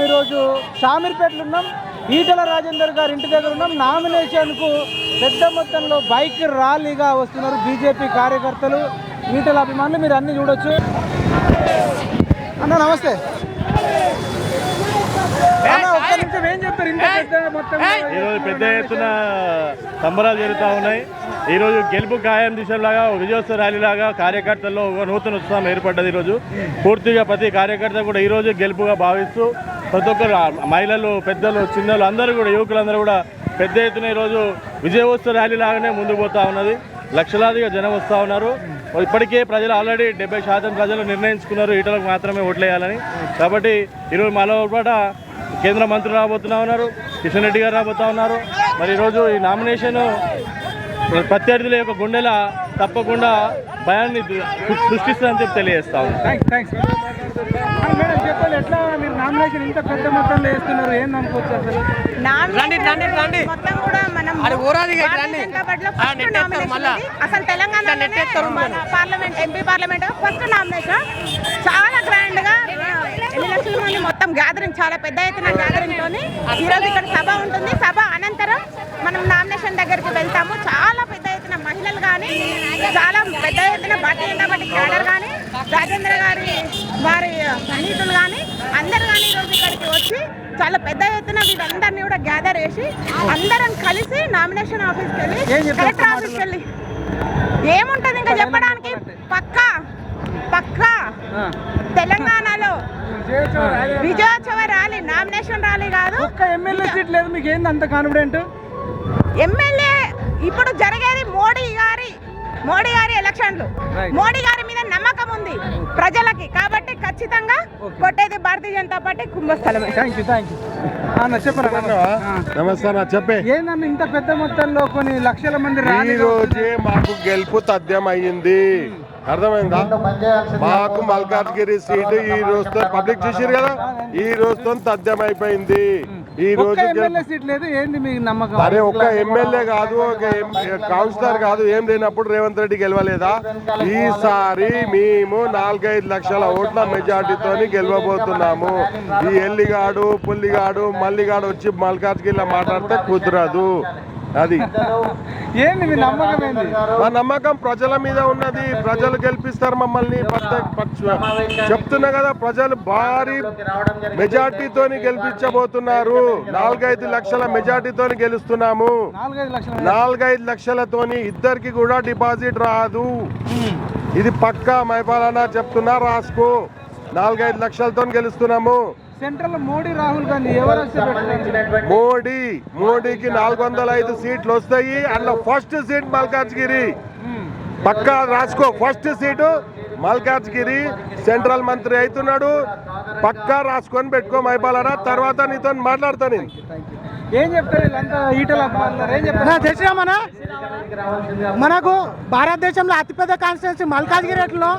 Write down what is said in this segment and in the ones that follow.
ఈరోజు షామీర్పేటలో ఉన్నాం. ఈటల రాజేందర్ గారి ఇంటి దగ్గర ఉన్నాం. నామినేషన్కు పెద్ద మొత్తంలో బైక్ ర్యాలీగా వస్తున్నారు బీజేపీ కార్యకర్తలు. ఈటల అభిమానులు మీరు అన్ని చూడొచ్చు. అన్న నమస్తే. ఈరోజు పెద్ద ఎత్తున సంబరాలు జరుగుతూ ఉన్నాయి. ఈరోజు గెలుపు ఖాయం దిశలాగా విజయోత్సవ ర్యాలీ లాగా కార్యకర్తల్లో ఒక నూతన ఉత్సాహం ఏర్పడ్డది ఈరోజు. పూర్తిగా ప్రతి కార్యకర్త కూడా ఈరోజు గెలుపుగా భావిస్తూ ప్రతి ఒక్కరు మహిళలు పెద్దలు చిన్నలు అందరూ కూడా యువకులందరూ కూడా పెద్ద ఎత్తున ఈరోజు విజయోత్సవ ర్యాలీ లాగానే ముందుకు పోతా ఉన్నది. లక్షలాదిగా జనం వస్తూ ఉన్నారు. ఇప్పటికే ప్రజలు ఆల్రెడీ డెబ్బై శాతం ప్రజలు నిర్ణయించుకున్నారు. ఈటలకు మాత్రమే ఓట్లేయాలని. కాబట్టి ఈరోజు మాలో పాట కేంద్ర మంత్రులు రాబోతున్నా ఉన్నారు కిషన్ రెడ్డి గారు రాబోతా ఉన్నారు. మరి ఈరోజు ఈ నామినేషన్ ప్రత్యర్థుల యొక్క గుండెల తప్పకుండా భయాన్ని సృష్టిస్తుందని చెప్పి తెలియజేస్తా ఉన్నాను థ్యాంక్స్ థ్యాంక్స్ మేడం చెప్పాలి ఎట్లా మీరు నామినేషన్ ఇంత పెద్ద మొత్తంలో వేస్తున్నారు? ఏం అనుకోవచ్చు అసలు? నామినేషన్ మొత్తం కూడా మనం భారతీయ జనతా పార్టీలో ఫస్ట్ నామినేషన్ ఇది. అసలు Telangana parliament MP parliament first nomination చాలా గ్రాండ్గా మంది మొత్తం గ్యాదరింగ్ చాలా పెద్ద ఎత్తున గ్యాదరింగ్ తోని ఈ రోజు ఇక్కడ సభ ఉంటుంది. సభ అనంతరం మనం నామినేషన్ దగ్గరికి వెళ్తాము. చాలా పెద్ద ఎత్తున మహిళలు కానీ చాలా పెద్ద ఎత్తున భారతీయ జనతా పార్టీ క్యాడర్ కానీ రాజేంద్ర గారి వారి సన్నిహితులు కానీ అందరు కానీ ఈరోజు ఇక్కడికి వచ్చి చాలా పెద్ద ఎత్తున వీళ్ళందరినీ కూడా గ్యాదర్ చేసి అందరం కలిసి నామినేషన్ ఆఫీస్కి వెళ్ళి కలెక్టర్ ఆఫీస్కి వెళ్ళి. ఏముంటది ఇంకా చెప్పడానికి? పక్కా? పక్కా. తెలంగాణలో విజయోత్సవ ర్యాలీ నామినేషన్ ర్యాలీ కాదు. ఒక్క ఎమ్మెల్యే సీట్ లేదు మీకు ఏంది అంత కాన్ఫిడెంట్ ఎమ్మెల్యే ఇప్పుడు జరిగేది మోడీ గారి మోడీ గారి ఎలక్షన్లు. మోడీ గారి మీద నమ్మకం ఉంది ప్రజలకి. కాబట్టి ఖచ్చితంగా. కొట్టేది భారతీయ జనతా పార్టీ కుంభస్థలమే. థ్యాంక్ యూ థ్యాంక్ యూ అన్న చెప్పరా నమస్తే అన్న చెప్పే. ఏందన్న ఇంత పెద్ద మొత్తంలో కొన్ని లక్షల మంది ఈ రోజే మాకు గెలుపు తథ్యం అయ్యింది. అర్థమైందా? మాకు మల్కాజ్గిరి సీటు ఈ రోజుతో పబ్లిక్ చూసిరు కదా? ఈ రోజుతో అయిపోయింది ఈ రోజు అరే ఒక్క ఎమ్మెల్యే కాదు ఒక కౌన్సిలర్ కాదు ఏం లేనప్పుడు రేవంత్ రెడ్డి గెలవలేదా? ఈసారి మేము నాలుగైదు లక్షల ఓట్ల మెజార్టీతోని గెలవబోతున్నాము. ఈ ఎల్లిగాడు పుల్లిగాడు మల్లిగాడు వచ్చి మల్కాజ్గిరిలో మాట్లాడితే కుదరదు. అది. ఏంది మీ నమ్మకం ఏంది? మా నమ్మకం ప్రజల మీద ఉన్నది. ప్రజలు గెలిపిస్తారు మమ్మల్ని. చెప్తున్నా కదా ప్రజలు భారీ మెజార్టీతోని గెలిపించబోతున్నారు. నాలుగైదు లక్షల మెజార్టీతోని గెలుస్తున్నాము. నాలుగైదు లక్షల నాలుగైదు లక్షలతోని ఇద్దరికి కూడా డిపాజిట్ రాదు. ఇది పక్కా మైపాలనా చెప్తున్నా రాసుకో. నాలుగైదు లక్షలతో గెలుస్తున్నాము. సెంట్రల్ మోడీ రాహుల్ గాంధీ ఎవరు? మోడీ మోడీకి నాలుగు వందల ఐదు సీట్లు వస్తాయి. అందులో ఫస్ట్ సీట్ మల్కాజ్గిరి. పక్కా రాసుకో ఫస్ట్ సీటు మల్కాజ్గిరి. సెంట్రల్ మంత్రి అవుతున్నాడు. పక్కా రాసుకొని పెట్టుకో మైపాలరా తర్వాత నీతో మాట్లాడతా నేను. ఏం చెప్తారు మనకు భారతదేశంలో అతిపెద్ద కాన్స్టిట్యున్సీ మల్కాజ్గిరిలో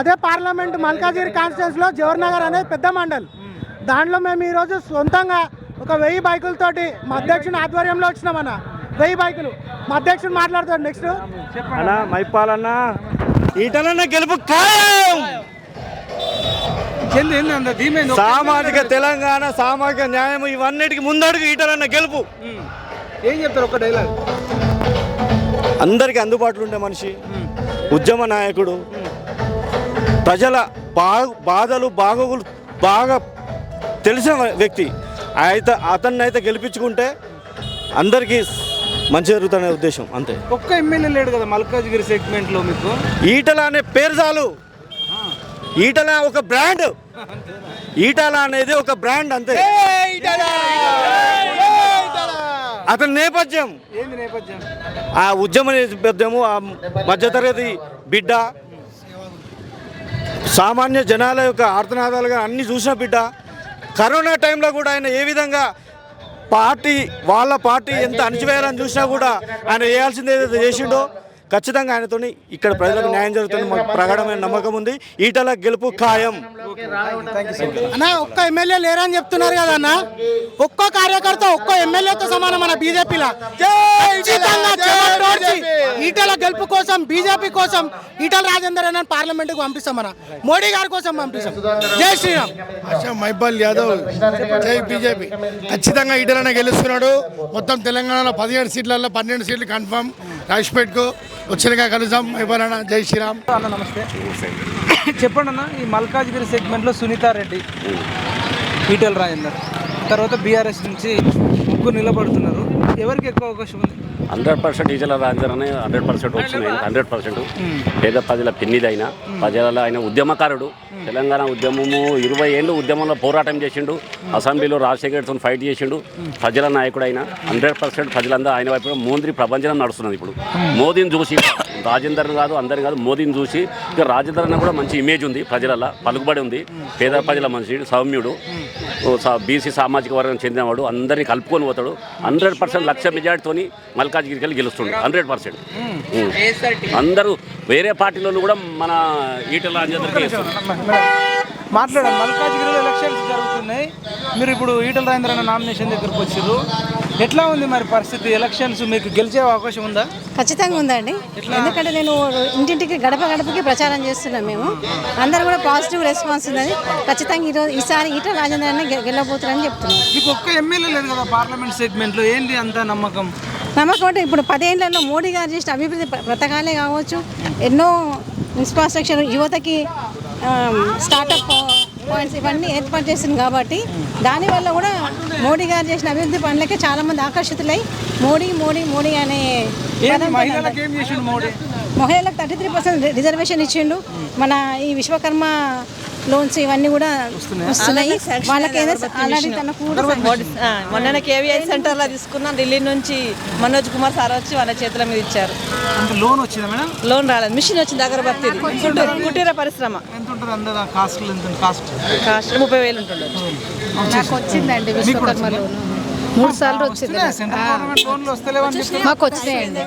అదే పార్లమెంట్ మల్కాజ్గిరి కాన్స్టిట్యున్సీలో జవహర్ నగర్ అనేది పెద్ద మండల్. దాంట్లో మేము ఈరోజు సొంతంగా ఒక వెయ్యి బైకులతోటి మా అధ్యక్షుని ఆధ్వర్యంలో వచ్చినామన్న వెయ్యి బైకులు. మా అధ్యక్షుడు మాట్లాడతాడు నెక్స్ట్. అన్నా మైపాలన్నా ఈటలన్న గెలుపు సామాజిక తెలంగాణ సామాజిక న్యాయం ఇవన్నిటికి ముందడుగు ఈటలన్న గెలుపు. ఏం చెప్తారు ఒక డైలాగ్ అందరికీ అందుబాటులో ఉండే మనిషి ఉద్యమ నాయకుడు ప్రజల బా బాధలు బాగోగులు బాగా తెలిసిన వ్యక్తి. అయితే అతన్ని అయితే గెలిపించుకుంటే అందరికీ మంచి జరుగుతుందనే ఉద్దేశం అంతే. ఒక్క ఎమ్మెల్యే లేడు కదా మల్కాజ్గిరి సెగ్మెంట్లో మీకు? ఈటల అనే పేరు చాలు. ఈటల ఒక బ్రాండ్. ఈటల అనేది ఒక బ్రాండ్ అంతే. అతని నేపథ్యం. నేపథ్యం? ఆ ఉద్యమ నేపథ్యము ఆ మధ్యతరగతి బిడ్డ సామాన్య జనాల యొక్క ఆర్తనాదాలుగా అన్ని చూసిన బిడ్డ కరోనా టైంలో కూడా ఆయన ఏ విధంగా పార్టీ వాళ్ళ పార్టీ ఎంత అణచివేయాలని చూసినా కూడా ఆయన చేయాల్సింది ఏదైతే చేసిండో ఖచ్చితంగా ఆయనతో ఇక్కడ ప్రజలకు న్యాయం జరుగుతుంది మాకు ప్రగాఢమైన నమ్మకం ఉంది. ఈటల గెలుపు ఖాయం. అన్న ఒక్క ఎమ్మెల్యే లేరని చెప్తున్నారు కదా అన్న? ఒక్కో కార్యకర్త ఒక్కో ఎమ్మెల్యేతో సమానం మన బీజేపీలో? ఈటల గెలుపు కోసం బీజేపీ కోసం ఈటల రాజేందర్ అన్న పార్లమెంట్కు పంపిస్తాం మన మోడీ గారి కోసం పంపిస్తాం. జై శ్రీరామ్. ఆశా మైపాల్ యాదవ్. జై బీజేపీ. ఖచ్చితంగా ఈటలనే గెలుస్తున్నాడు. మొత్తం తెలంగాణలో పదిహేడు సీట్లలో పన్నెండు సీట్లు కన్ఫర్మ్ రాజ్పేట్కు వచ్చినగా కలుద్దాం. మైపాల్ అన్న జై శ్రీరామ్. అన్న నమస్తే. చెప్పండి అన్న ఈ మల్కాజ్గిరి సెగ్మెంట్లో సునీతారెడ్డి ఈటెల రాజేందర్ తర్వాత బీఆర్ఎస్ నుంచి ముగ్గురు నిలబడుతున్నారు. ఎవరికి ఎక్కువ అవకాశం ఉంది? హండ్రెడ్ పర్సెంట్ రాజర్ అని హండ్రెడ్ పర్సెంట్ వచ్చినాయి హండ్రెడ్ పర్సెంట్. పేద ప్రజల పెన్నిదైన ప్రజల ఆయన ఉద్యమకారుడు. తెలంగాణ ఉద్యమము ఇరవై ఏళ్ళు ఉద్యమంలో పోరాటం చేసిండు. అసెంబ్లీలో రాజశేఖర్తో ఫైట్ చేసిండు. ప్రజల నాయకుడు అయిన హండ్రెడ్ పర్సెంట్ ప్రజలందరూ ఆయన వైపు మోదీ ప్రపంచం నడుస్తున్నది ఇప్పుడు. మోదీని చూసి రాజేందర్ కాదు అందరిని కాదు మోదీని చూసి ఇక రాజేందర్ అన్న కూడా మంచి ఇమేజ్ ఉంది ప్రజలలో పలుకుబడి ఉంది. పేద ప్రజల మనిషి సౌమ్యుడు. బీసీ సామాజిక వర్గం చెందినవాడు అందరినీ కలుపుకొని పోతాడు. హండ్రెడ్ పర్సెంట్ లక్ష మెజార్టీతోని మల్కాజ్గిరికి వెళ్ళి గెలుస్తుండు. Hundred percent. అందరూ వేరే పార్టీలో కూడా మన ఈటల రాజేందర్కి మాట్లాడండి. మల్కాజ్గిరిలో ఎలక్షన్స్ జరుగుతున్నాయి. మీరు ఇప్పుడు ఈటల రాజేంద్ర నామినేషన్ దగ్గరకు వచ్చారు ఎట్లా ఉంది మరి పరిస్థితి? ఎలక్షన్స్ మీకు గెలిచే అవకాశం ఉందా? ఖచ్చితంగా ఉందండి. ఎందుకంటే నేను ఇంటింటికి గడప గడపకి ప్రచారం చేస్తున్నాం మేము. అందరూ కూడా పాజిటివ్ రెస్పాన్స్ ఉన్నది. ఖచ్చితంగా ఈరోజు ఈసారి ఈట రాజేంద్ర గెలవబోతున్నారని చెప్తున్నాను మీకు ఒక్క ఎమ్మెల్యే లేదు కదా పార్లమెంట్ సెగ్మెంట్లో ఏంటి అంత నమ్మకం? నమ్మకం అంటే ఇప్పుడు పదేళ్ళలో మోడీ గారు చేసిన అభివృద్ధి పథకాలే కావచ్చు. ఎన్నో ఇన్ఫ్రాస్ట్రక్చర్ యువతకి స్టార్టప్ పాయింట్స్ ఇవన్నీ ఏర్పాటు చేసింది కాబట్టి దానివల్ల కూడా మోడీ గారు చేసిన అభివృద్ధి పనులకే చాలామంది ఆకర్షితులై మోడీ మోడీ మోడీ అనే మహిళలకు థర్టీ త్రీ పర్సెంట్ రిజర్వేషన్ ఇచ్చిండు. మన ఈ విశ్వకర్మ లోన్స్ ఇవన్నీ కూడా వస్తున్నాయి? వాళ్ళకి ఏదైనా ఆల్రెడీ తన కూడా ఆ, మొన్న కేవీఐ సెంటర్లో తీసుకున్నాం ఢిల్లీ నుంచి మనోజ్ కుమార్ సార్ వచ్చి వాళ్ళ చేతుల మీద ఇచ్చారు. లోన్ వచ్చిందా మేడం? లోన్ రాలేదు. మిషన్ వచ్చింది అగరబత్తి కుటీర కుటీర పరిశ్రమ. ఉంటుంది కాస్ట్ ఎంత కాస్ట్ కాస్ట్ ముప్పై వేలు ఉంటుండదు నాకు వచ్చిందండి విశ్వకర్మ లోన్. మూడు సార్లు వచ్చింది. మాకు వచ్చినాయండి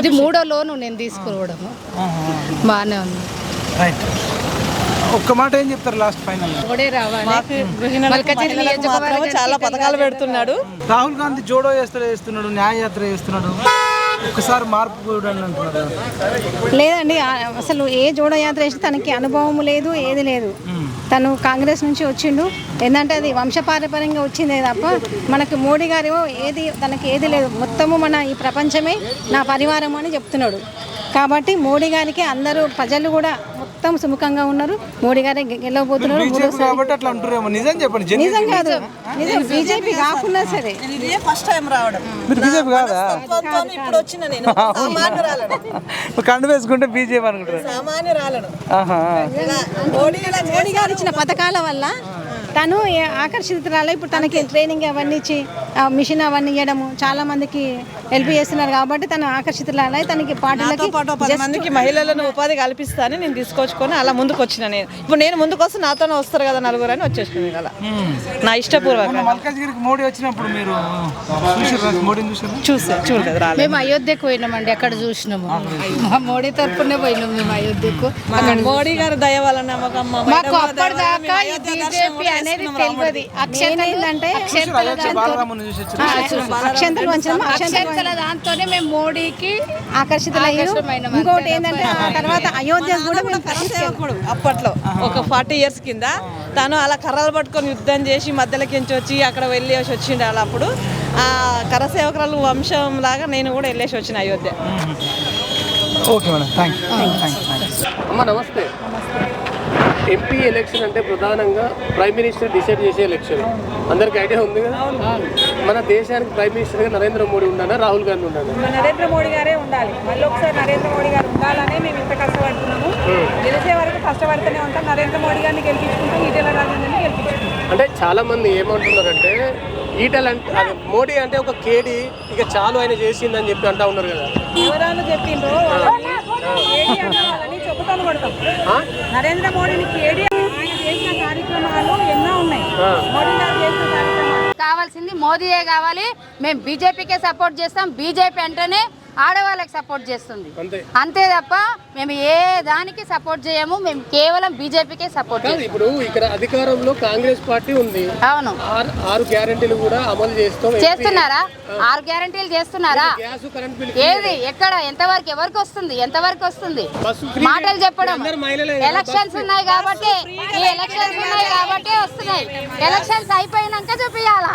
ఇది మూడో లోను నేను తీసుకోవడము బాగానే ఉంది. రైట్ ఒక్క మాట ఏం చెప్తారు లాస్ట్ ఫైనల్ చాలా పథకాలు పెడుతున్నాడు. రాహుల్ గాంధీ జోడో యాత్ర చేస్తున్నాడు న్యాయ యాత్ర చేస్తున్నాడు ఒకసారి మార్పు చూడండి అంటున్నారు లేదండి అసలు ఏ జోడ యాత్ర చేసి తనకి అనుభవం లేదు ఏది లేదు. తను కాంగ్రెస్ నుంచి వచ్చిండు. ఏంటంటే అది వంశపారపర్యంగా వచ్చిందే తప్ప మనకి మోడీ గారు ఏది తనకి ఏది లేదు. మొత్తము మన ఈ ప్రపంచమే నా పరివారం అని చెప్తున్నాడు. కాబట్టి మోడీ గారికి అందరూ ప్రజలు కూడా మొత్తం సుముఖంగా ఉన్నారు. మోడీ గారే గెలవబోతున్నారు. నిజం చెప్పండి. genuine. నిజం కాదు. నిజం. బీజేపీ కాకున్నా సరే. ఇదే ఫస్ట్ టైం రావడం. మీరు బీజేపీ కాదా? ఇప్పుడు వచ్చిన నేను. సామాన్యురాలను. కండు వేసుకుంటే బీజేపీ అనుకుంటారు. మోడీ గారు ఇచ్చిన పథకాల వల్ల తను ఆకర్షితురాలు? ఇప్పుడు తనకి ట్రైనింగ్ అవన్నీ ఇచ్చి ఆ మిషన్ అవన్నీ ఇవ్వడము చాలా మందికి హెల్ప్ చేస్తున్నారు కాబట్టి తను ఆకర్షితురాలై తనకి పాటలకి పాటు పది మందికి మహిళలను ఉపాధి కల్పిస్తానని నేను తీసుకొచ్చుకొని అలా ముందుకు వచ్చిన నేను. ఇప్పుడు నేను ముందుకు వస్తే నాతోనే వస్తారు కదా నలుగురు అని వచ్చేసిన అలా. నా ఇష్టపూర్వకంగా. మల్కాజ్గిరికి మోడీ వచ్చినప్పుడు మీరు చూసా చూడలేదు రాలేదు. మేము అయోధ్యకు పోయినామండి అక్కడ చూసినాము. మా మోడీ తరపునే పోయినాం మేము అయోధ్యకు. మోడీ గారి దయ వల్ల నమ్మకం మా మేడం మాకు అప్పటిదాకా బీజేపీ అనేది తెలియదు. అక్షంతలు ఏంటంటే అక్షంతల అక్షంతలు వంచడం అక్షంతల దాంతోనే మేము మోడీకి ఆకర్షితులయ్యారు ఇంకోటి ఏంటంటే ఆ తర్వాత అయోధ్య కూడా మేము అప్పట్లో. ఒక ఫార్టీ ఇయర్స్ కింద తను అలా కర్రలు పట్టుకొని యుద్ధం చేసి మధ్యలోకి ఎంచి వచ్చి అక్కడ వెళ్ళేసి వచ్చిండు అలా అప్పుడు. ఆ కరసేవకురాలు వంశం లాగా నేను కూడా వెళ్ళేసి వచ్చిన Ayodhya. Okay madam. Thank you thank you అమ్మ నమస్తే. ఎంపీ ఎలక్షన్ అంటే ప్రధానంగా ప్రైమ్ మినిస్టర్ డిసైడ్ చేసే ఎలక్షన్. అందరికి ఐడియా ఉంది కదా? మన దేశానికి ప్రైమ్ మినిస్టర్గా నరేంద్ర మోడీ ఉండాలా? రాహుల్ గాంధీ ఉండాలా? నరేంద్ర మోడీ గారే ఉండాలి. మళ్ళీ ఒకసారి నరేంద్ర మోడీ గారు ఉండాలనే మేము ఇంత కష్టపడుతున్నాము. గెలిచే వరకు కష్టపడుతూనే ఉంటాం. నరేంద్ర మోడీ గారిని గెలిపించుకుంటాం. ఈటెల రాజేంద్రని గెలిపించుకుంటాం. అంటే చాలా మంది ఏమంటున్నారంటే ఈటల్ అంటే మోడీ అంటే ఒక కేడి ఇక చాలు ఆయన చేసిందని చెప్పి అంటా ఉన్నారు కదా. ఎవరైనా చెప్పిండ్రో. నరేంద్ర మోడీని కేడీ ఆయన చేసిన కార్యక్రమాలు ఎన్నో ఉన్నాయి. మోడీ గారు చేసిన కార్యక్రమాలు. కావాల్సింది మోదీయే కావాలి. మేము బీజేపీకే సపోర్ట్ చేస్తాం. బీజేపీ అంటేనే ఆడవాళ్ళకి సపోర్ట్ చేస్తుంది. అంతే. అంతే తప్ప మేము ఏ దానికి సపోర్ట్ చేయము మేము కేవలం బీజేపీకే సపోర్ట్ చేస్తాం. ఇప్పుడు ఇక్కడ అధికారంలో కాంగ్రెస్ పార్టీ ఉంది. అవును. ఆరు గ్యారెంటీలు కూడా అమలు చేస్తాం. చేస్తున్నారా? ఆరు గ్యారంటీలు చేస్తున్నారా? గ్యాస్ కరెంట్ బిల్ ఏది? ఎక్కడ? ఎంతవరకు? ఎవరికి వస్తుంది? ఎంతవరకు వస్తుంది? మాటలు చెప్పడం. ఎలక్షన్స్ ఉన్నాయి కాబట్టి ఈ ఎలక్షన్స్ ఉన్నాయి కాబట్టి వస్తున్నాయి. ఎలక్షన్స్ అయిపోయినాక చూపియాలా?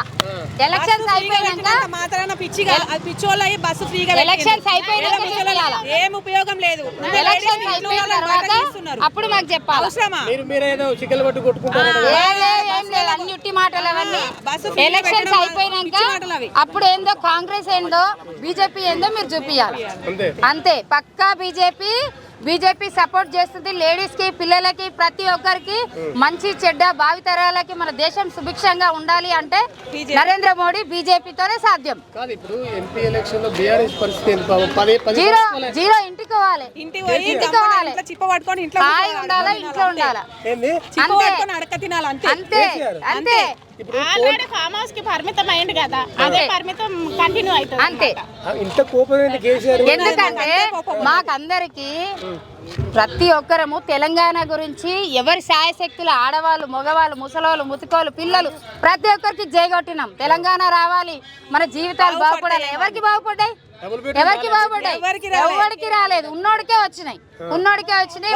ఎలక్షన్స్ అయిపోయినాక మాత్రాన పిచ్చిగా పిచ్చోళ్ళ బస్సు ఫ్రీగా ఎలక్షన్స్ అయిపోయినాక చూపియాలా ఏం ఉపయోగం లేదు. ఎలక్షన్స్ అయిపోయిన తర్వాత అప్పుడు మాకు చెప్పాలి? అవసరమా? మీరేదో చికెన్ పట్టు కొట్టుకుంటారు అన్ని ఉట్టి మాటలు అవన్నీ. ఎలక్షన్స్ అయిపోయినాక. అప్పుడు ఏందో కాంగ్రెస్ ఏందో బీజేపీ ఏందో మీరు చూపియాలి. అంతే. అంతే పక్కా బీజేపీ బీజేపీ సపోర్ట్ చేస్తుంది లేడీస్కి పిల్లలకి ప్రతి ఒక్కరికి మంచి చెడ్డ భావితరాలకి మన దేశం సుభిక్షంగా ఉండాలి అంటే నరేంద్ర మోడీ బీజేపీతోనే సాధ్యం. కాదు ఇప్పుడు ఎంపీ ఎలక్షన్లో బీఆర్ఎస్ పరిస్థితి ఏంటి పాపం పది పది జీరో ఇంటికి పోవాలి. ఇంటికి ఇంట్లో ఉండాలా ఇంట్లో ఉండాలా. ఏంది? చిప్ప అంతే. పట్టుకొని అడక తినాలి అంతే. అంతే. అంతే. ఆల్రెడీ ఫామ్ హౌస్కి పరిమితం అయింది కదా అదే పరిమితం కంటిన్యూ అవుతుంది అంతే. ఆ, ఇంత కోపం ఎందుకంటే మాకందరికి ప్రతి ఒక్కరము తెలంగాణ గురించి ఎవరి శాయశక్తులు ఆడవాళ్ళు మగవాళ్ళు ముసలోళ్ళు ముతుకోళ్ళు పిల్లలు ప్రతి ఒక్కరికి జయగొట్టినాం తెలంగాణ రావాలి. మన జీవితాలు బాగుపడాలి. ఎవరికి బాగుపడ్డాయి? ఎవరికి బాగుపడ్డాయి? ఎవరికి రాలేదు. ఉన్నోడికే వచ్చినాయి. ఉన్నోడికే వచ్చినాయి.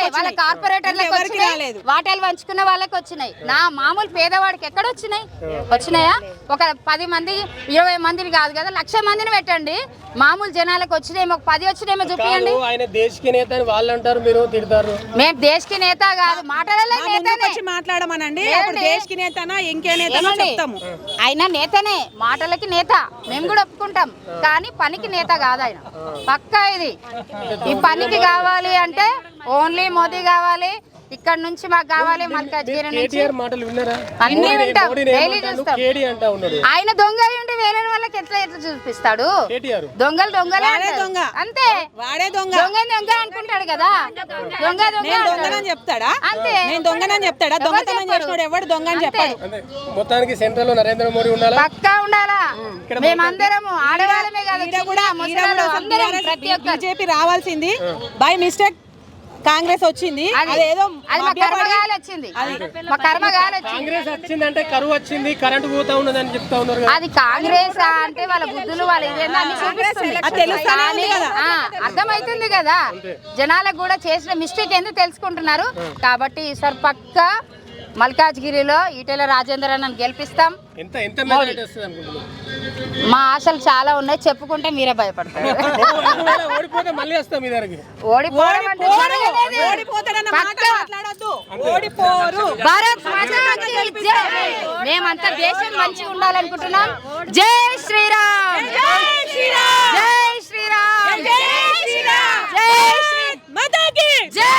వాళ్ళ. కార్పొరేటర్లకు వచ్చినాయి. వాటాలు పంచుకున్న వాళ్ళకి వచ్చినాయి. నా మామూలు పేదవాడికి ఎక్కడ వచ్చినాయి? వచ్చినాయా? ఒక పది మంది ఇరవై మందిని కాదు కదా లక్ష మందిని పెట్టండి. మామూలు జనాలకు వచ్చినాయి ఒక పది వచ్చినాయేమో చూపియండి. కాదు, ఆయన దేశకి నేత అని వాళ్ళు అంటారు మీరు తిడతారు. మేము దేశకి నేత కాదు మాట్లాడలే మా ముందుకు నేతనే? వచ్చి మాట్లాడమనండి. దేశకి నేతనా ఇంకే నేతనో? చెప్తాము. ఆయన నేతనే మాటలకి నేత. మేము కూడా ఒప్పుకుంటాం. కానీ పనికి నేత కాదు ఆయన. పక్కా ఇది. ఈ పనికి కావాలి అంటే ఓన్లీ మోదీ కావాలి ఇక్కడ నుంచి మాకు కావాలి మల్కాజ్గిరి నుంచి అన్ని వింటాం. డైలీ? చూస్తాం. ఆయన దొంగ వేరే వాళ్ళకి ఎట్లా ఎట్లా చూపిస్తాడు దొంగలు దొంగలే. దొంగ. అంతే వాడే దొంగ దొంగ దొంగ అనుకుంటాడు కదా దొంగ దొంగ. దొంగనని చెప్తాడా అంతే నేను దొంగనని చెప్తాడా ఎవరు దొంగతనం? చేసినోడు ఎవడు దొంగ అని. చెప్పాడు మొత్తానికి సెంట్రల్లో నరేంద్ర మోడీ ఉండాలా పక్కా ఉండాలా మేమందరము ఆడవాళ్ళమే కాదు కూడా అందరం ప్రతి బీజేపీ రావాల్సింది బై మిస్టేక్ కాంగ్రెస్ వచ్చింది. అది. అదేదో అది మా మభ్యపడి- కర్మగాలి వచ్చింది. మా కర్మగాలి వచ్చింది. కాంగ్రెస్ వచ్చిందంటే కరువు వచ్చింది కరెంట్ పోతా ఉన్నదని చెప్తా ఉన్నారు కదా. అది కాంగ్రెస్ అంటే వాళ్ళ బుద్ధులు వాళ్ళ చూపిస్తుంది. కదా. అర్థమైతుంది కదా. జనాలకు కూడా చేసిన మిస్టేక్ ఎందుకు తెలుసుకుంటున్నారు? కాబట్టి ఈసారి పక్క మల్కాజ్గిరిలో ఈటెల రాజేందర్ అన్నను గెలిపిస్తాం. ఎంత ఎంత మెజారిటీ వస్తుంది అనుకుంటున్నాను మా ఆశలు చాలా ఉన్నాయి. చెప్పుకుంటే మీరే భయపడతారు. ఒకవేళ ఓడిపోతే మళ్ళీ వస్తాం మీ దగ్గరికి. ఓడిపోవడం అంటే జరగలేదు. ఓడిపోతాడన్న మాట పక్కా. మాట్లాడొద్దు. ఓడిపోరు. భారత్ మాతాకి జై. మేమంతా దేశం మంచిగా ఉండాలనుకుంటున్నాం. జై శ్రీరామ్. జై శ్రీరామ్. జై శ్రీరామ్. జై శ్రీరామ్. జై శ్రీ మాతాకి జై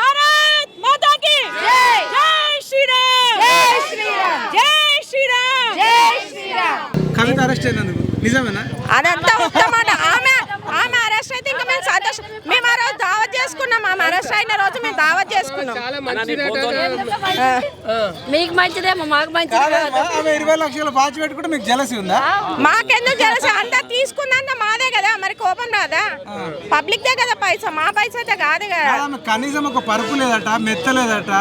భారత్ మాతాకి జై జై శ్రీరామ్ జై శ్రీరామ్ జై శ్రీరామ్ జై శ్రీరామ్ కవిత అరెస్ట్ అయినందుకు? నిజమేనా? అదంతా ఉత్తమాట ఆమె ఆమె అరెస్ట్ అయితే ఇంకా మేము సంతోషం. మేము ఆ రోజు దావత్ చేసుకున్నాం ఆమె అరెస్ట్ అయిన రోజు మేము దావత్ చేసుకున్నాం. మీకు మంచిదేమో మాకు మంచిది ఆమె ఇరవై లక్షల బాచి పెట్టుకుంటే మీకు జలసి ఉందా? మాకెందుకు తెలుసు అంతా తీసుకున్నంత మాదే కదా మరి కోపం రాదా? పబ్లిక్ దే కదా పైసా మా పైసా అయితే కాదు కదా. ఆమె కనీసం ఒక పరుపు లేదట మెత్త లేదట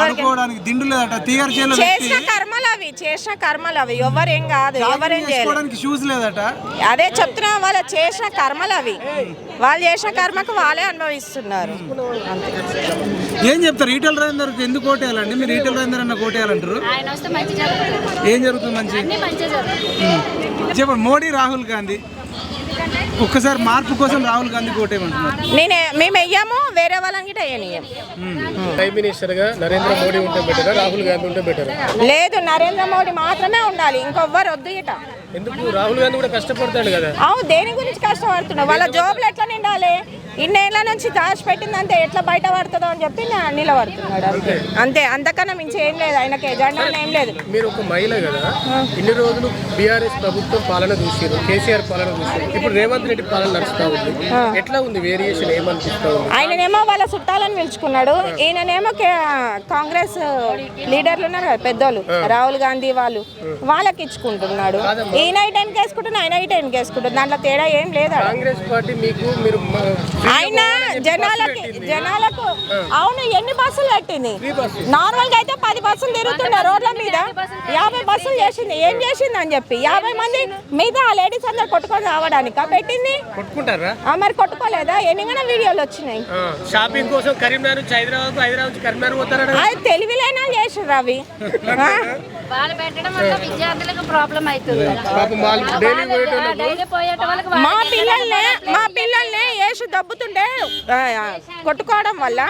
పడుకోవడానికి దిండు లేదట తీగర్ చేలో చేసిన కర్మలు అవి చేసిన కర్మలు అవి ఎవరేం కాదు ఎవరేం చేయలేదు వేసుకోవడానికి షూస్ లేదట. అదే చెప్తున్నా వాళ్ళు చేసిన కర్మలు అవి. వాళ్ళు చేసిన కర్మకు వాళ్ళే అనుభవిస్తున్నారు. ఏం చెప్తారు? ఈటల రాజేందర్ ఎందుకు ఓటేయాలండి? మీరు ఈటల రాజేందర్ అన్న ఓటేయాలంటారు ఆయన వస్తే మంచి జరుగుతుంది. ఏం జరుగుతుంది మంచి అన్ని మంచిగా జరుగుతుంది చెప్పండి మోడీ రాహుల్ గాంధీ. ఒక్కసారి మార్పు కోసం రాహుల్ గాంధీ ఓటేయమంటున్నారు నేనే మేము వెయ్యాము వేరే వాళ్ళని గిట్ట వేయనియం ప్రైమ్ మినిస్టర్గా నరేంద్ర మోడీ ఉంటే బెటర్ రాహుల్ గాంధీ ఉంటే బెటర్ లేదు నరేంద్ర మోడీ మాత్రమే ఉండాలి ఇంకొవ్వరు వద్దు గిట. ఎందుకు? రాహుల్ గాంధీ కూడా కష్టపడతాడు కదా. అవు దేని గురించి కష్టపడుతున్నావు? వాళ్ళ జాబ్లు ఎట్లా నిండాలి? ఇన్నేళ్ళ నుంచి దాచిపెట్టింది అంతే ఎట్లా బయట పడుతుందో అని చెప్పి నిలబడుతున్నాడు. అంతే. అంతే అంతకన్నా మించి ఏం లేదు ఆయనకి ఎజెండా ఏం లేదు. మీరు ఒక మహిళ కదా ఇన్ని రోజులు బీఆర్ఎస్ ప్రభుత్వం పాలన చూసారు కేసీఆర్ పాలన చూసారు ఇప్పుడు రేవంత్ రెడ్డి పాలన నడుస్తా ఉంది. ఎట్లా ఉంది వేరియేషన్ ఏమనిపిస్తా ఉంది? ఆయననేమో వాళ్ళ చుట్టాలని పిలుచుకున్నాడు. ఈయననేమో కాంగ్రెస్ లీడర్లు ఉన్నారు కదా పెద్దోళ్ళు రాహుల్ గాంధీ వాళ్ళు వాళ్ళకి ఇచ్చుకుంటున్నాడు. ఈయన టైంకి వేసుకుంటున్నా ఆయన టైంకి వేసుకుంటున్నా దాంట్లో తేడా ఏం లేదు. కాంగ్రెస్ పార్టీ మీకు మీరు ఆయన జనాలకి జనాలకు అవును ఎన్ని బస్సులు పెట్టింది? నార్మల్గా అయితే పది బస్సులు తిరుగుతుండే రోడ్ల మీద. యాభై బస్సులు చేసింది. ఏం చేసింది అని చెప్పి? యాభై మంది మీద ఆ లేడీస్ అందరు కొట్టుకొని రావడానికి? పెట్టింది? కొట్టుకుంటారా? ఆ, మరి కొట్టుకోలేదా? ఎన్నిగన వీడియోలు వచ్చినాయి. ఆ, షాపింగ్ కోసం కరీంనగర్ నుంచి హైదరాబాద్ హైదరాబాద్ నుంచి కరీంనగర్ పోతారా అది తెలివిలేనా చేసారు అవి? వాళ్ళు పెట్టడం వల్ల విద్యార్థులకు ప్రాబ్లం అవుతుంది మా పిల్లల్ని మా పిల్లల్ని వేసి దబ్బుతుంటే ఆ, కొట్టుకోవడం వల్ల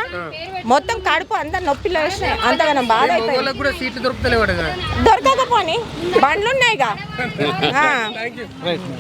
మొత్తం కడుపు అంతా నొప్పిలో వేసినాయి అంతగానం బాధ దొరకకపోని బండ్లు